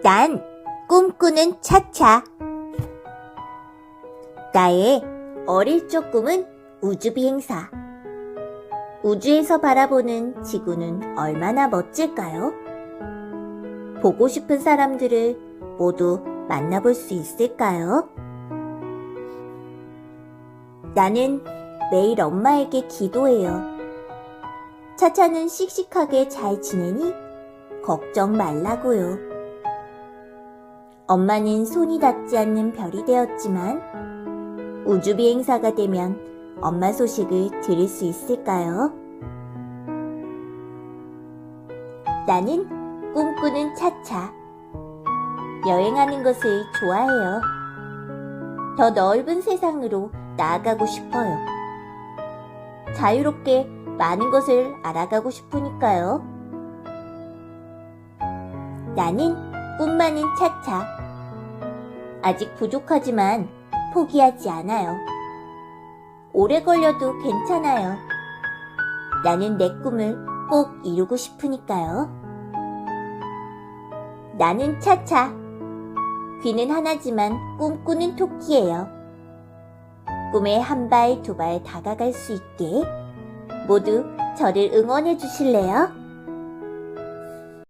난 꿈꾸는 차차. 나의 어릴 적 꿈은 우주 비행사. 우주에서 바라보는 지구는 얼마나 멋질까요? 보고 싶은 사람들을 모두 만나볼 수 있을까요? 나는 매일 엄마에게 기도해요. 차차는 씩씩하게 잘 지내니 걱정 말라고요. 엄마는 손이 닿지 않는 별이 되었지만 우주비행사가 되면 엄마 소식을 들을 수 있을까요? 나는 꿈꾸는 차차. 여행하는 것을 좋아해요. 더 넓은 세상으로 나아가고 싶어요. 자유롭게 많은 것을 알아가고 싶으니까요. 나는 꿈 많은 차차. 아직 부족하지만 포기하지 않아요. 오래 걸려도 괜찮아요. 나는 내 꿈을 꼭 이루고 싶으니까요. 나는 차차. 귀는 하나지만 꿈꾸는 토끼예요. 꿈에 한 발, 두 발 다가갈 수 있게 모두 저를 응원해 주실래요?